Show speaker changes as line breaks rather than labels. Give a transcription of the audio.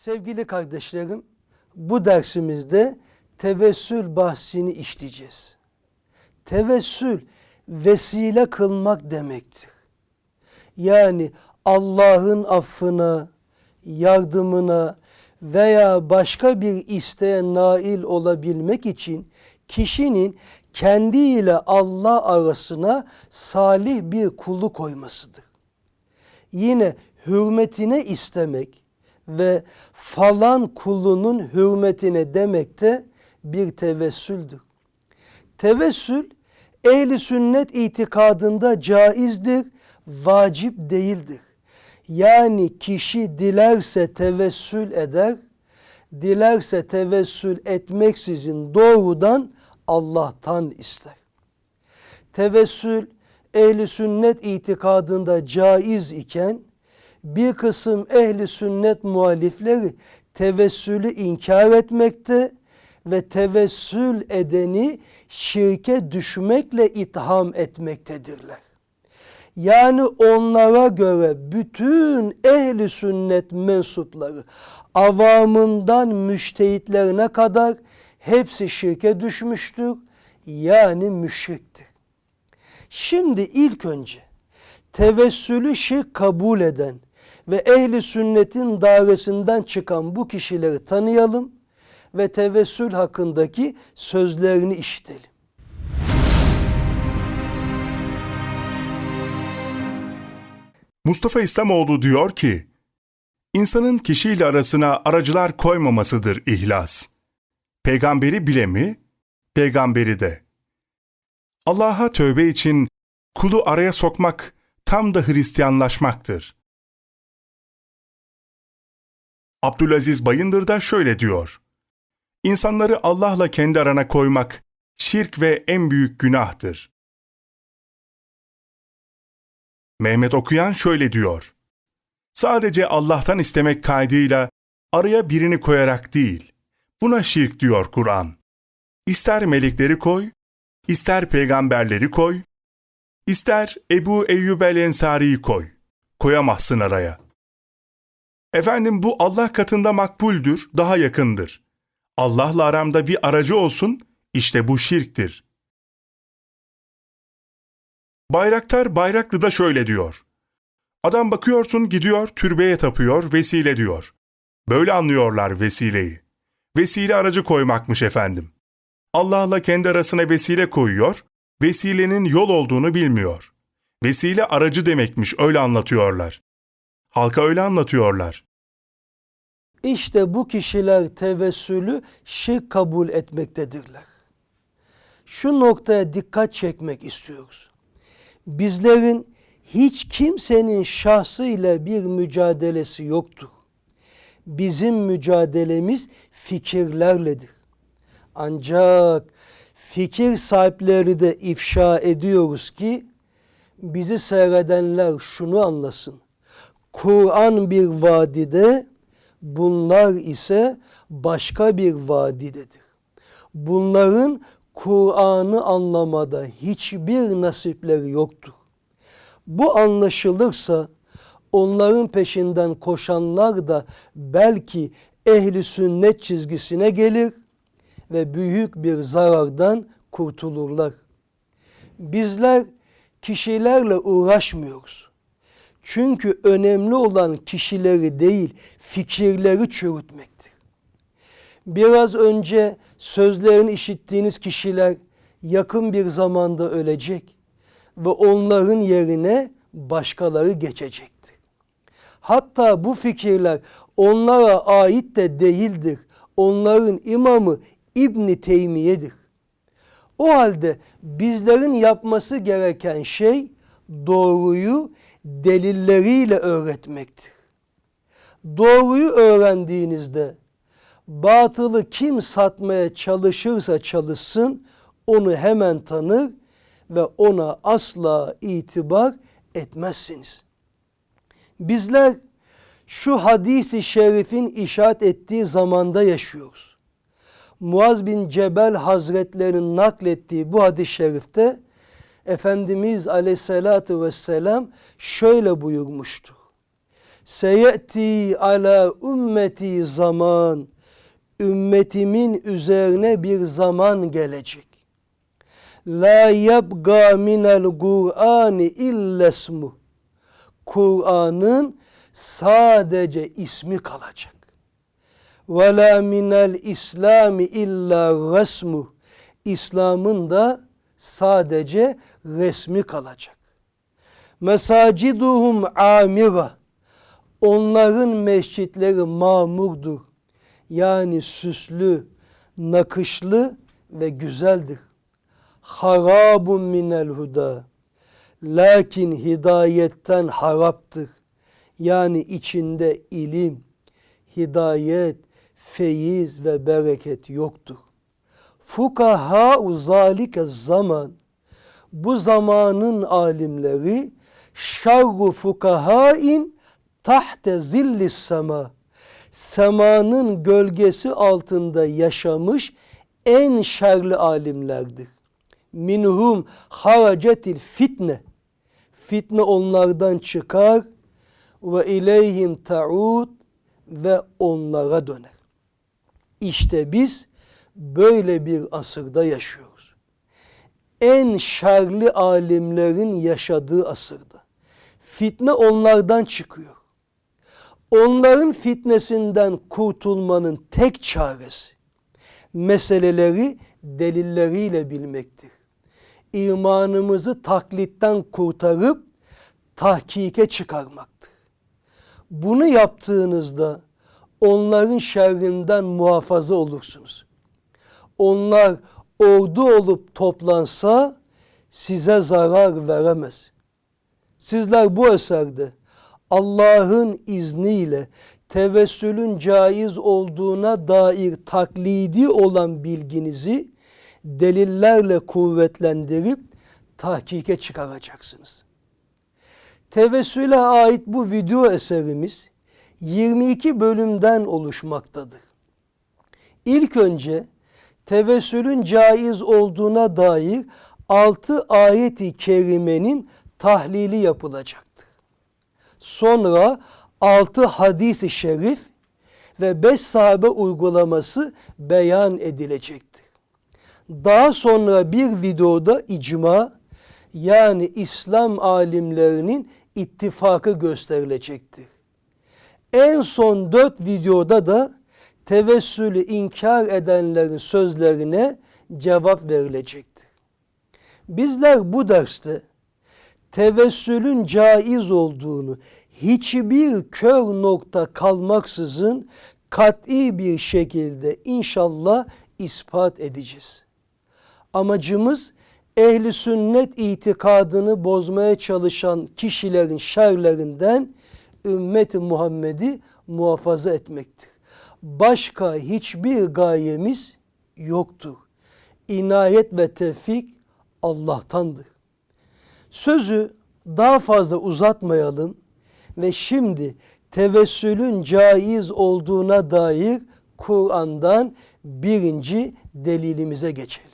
Sevgili kardeşlerim, bu dersimizde tevessül bahsini işleyeceğiz. Tevessül vesile kılmak demektir. Yani Allah'ın affına, yardımına veya başka bir isteğe nail olabilmek için kişinin kendi ile Allah arasına salih bir kulu koymasıdır. Yine hürmetine istemek ve falan kulunun hürmetine demek de bir tevessüldür. Tevessül ehli sünnet itikadında caizdir, vacip değildir. Yani kişi dilerse tevessül eder, dilerse tevessül etmeksizin doğrudan Allah'tan ister. Tevessül ehli sünnet itikadında caiz iken bir kısım ehli sünnet muhalifleri tevessülü inkar etmekte ve tevessül edeni şirke düşmekle itham etmektedirler. Yani onlara göre bütün ehli sünnet mensupları avamından müştehitlerine kadar hepsi şirke düşmüştür. Yani müşriktir. Şimdi ilk önce tevessülü şirk kabul eden ve ehli sünnetin dairesinden çıkan bu kişileri tanıyalım ve tevessül hakkındaki sözlerini işitelim.
Mustafa İslamoğlu diyor ki, insanın kişiyle arasına aracılar koymamasıdır ihlas. Peygamberi bile mi? Peygamberi de. Allah'a tövbe için kulu araya sokmak tam da Hristiyanlaşmaktır. Abdülaziz Bayındır da şöyle diyor. İnsanları Allah'la kendi arana koymak şirk ve en büyük günahtır. Mehmet Okuyan şöyle diyor. Sadece Allah'tan istemek kaydıyla araya birini koyarak değil. Buna şirk diyor Kur'an. İster melekleri koy, ister peygamberleri koy, ister Ebu Eyyub el Ensari'yi koy. Koyamazsın araya. Efendim bu Allah katında makbuldür, daha yakındır. Allah'la aramda bir aracı olsun, işte bu şirktir. Bayraktar Bayraklı'da şöyle diyor. Adam bakıyorsun gidiyor türbeye tapıyor, vesile diyor. Böyle anlıyorlar vesileyi. Vesile aracı koymakmış efendim. Allah'la kendi arasına vesile koyuyor, vesilenin yol olduğunu bilmiyor. Vesile aracı demekmiş öyle anlatıyorlar. Halka öyle anlatıyorlar.
İşte bu kişiler tevessülü şirk kabul etmektedirler. Şu noktaya dikkat çekmek istiyoruz. Bizlerin hiç kimsenin şahsıyla bir mücadelesi yoktur. Bizim mücadelemiz fikirlerledir. Ancak fikir sahipleri de ifşa ediyoruz ki bizi seyredenler şunu anlasın. Kur'an bir vadide, bunlar ise başka bir vadidedir. Bunların Kur'an'ı anlamada hiçbir nasipleri yoktur. Bu anlaşılırsa onların peşinden koşanlar da belki ehli sünnet çizgisine gelir ve büyük bir zarardan kurtulurlar. Bizler kişilerle uğraşmıyoruz. Çünkü önemli olan kişileri değil, fikirleri çürütmektir. Biraz önce sözlerini işittiğiniz kişiler yakın bir zamanda ölecek ve onların yerine başkaları geçecektir. Hatta bu fikirler onlara ait de değildir. Onların imamı İbni Teymiye'dir. O halde bizlerin yapması gereken şey doğruyu delilleriyle öğretmektir. Doğruyu öğrendiğinizde batılı kim satmaya çalışırsa çalışsın onu hemen tanır ve ona asla itibar etmezsiniz. Bizler şu hadisi şerifin işaret ettiği zamanda yaşıyoruz. Muaz bin Cebel Hazretlerinin naklettiği bu hadis-i şerifte Efendimiz Aleyhisselatü Vesselam şöyle buyurmuştur. Seyeti ala ümmeti zaman. Ümmetimin üzerine bir zaman gelecek. La yabga minel Kur'ani illesmu. Kur'an'ın sadece ismi kalacak. Ve la minel İslami illa resmu. İslam'ın da sadece resmi kalacak. Mesaciduhum amira. Onların mescitleri mamurdur. Yani süslü, nakışlı ve güzeldir. Harabun minel huda. Lakin hidayetten haraptır. Yani içinde ilim, hidayet, feyiz ve bereket yoktur. Fukaha zalike zaman bu zamanın alimleri şarru fukahain tahte zillis sema semanın gölgesi altında yaşamış en şerli alimlerdir. Minhum haracetil fitne fitne onlardan çıkar ve ileyhim taud ve onlara döner. İşte biz böyle bir asırda yaşıyoruz. En şerli alimlerin yaşadığı asırda. Fitne onlardan çıkıyor. Onların fitnesinden kurtulmanın tek çaresi meseleleri delilleriyle bilmektir. İmanımızı taklitten kurtarıp tahkike çıkarmaktır. Bunu yaptığınızda onların şerrinden muhafaza olursunuz. Onlar ordu olup toplansa size zarar veremez. Sizler bu eserde Allah'ın izniyle tevessülün caiz olduğuna dair taklidi olan bilginizi delillerle kuvvetlendirip tahkike çıkaracaksınız. Tevessüle ait bu video eserimiz 22 bölümden oluşmaktadır. İlk önce tevessülün caiz olduğuna dair 6 ayeti kerimenin tahlili yapılacaktır. Sonra 6 hadis-i şerif ve 5 sahabe uygulaması beyan edilecektir. Daha sonra bir videoda icma yani İslam alimlerinin ittifakı gösterilecektir. En son dört videoda da tevessülü inkar edenlerin sözlerine cevap verilecektir. Bizler bu derste tevessülün caiz olduğunu hiçbir kör nokta kalmaksızın kat'i bir şekilde inşallah ispat edeceğiz. Amacımız ehli sünnet itikadını bozmaya çalışan kişilerin şerlerinden ümmeti Muhammed'i muhafaza etmektir. Başka hiçbir gayemiz yoktur. İnayet ve tevfik Allah'tandır. Sözü daha fazla uzatmayalım ve şimdi tevessülün caiz olduğuna dair Kur'an'dan birinci delilimize geçelim.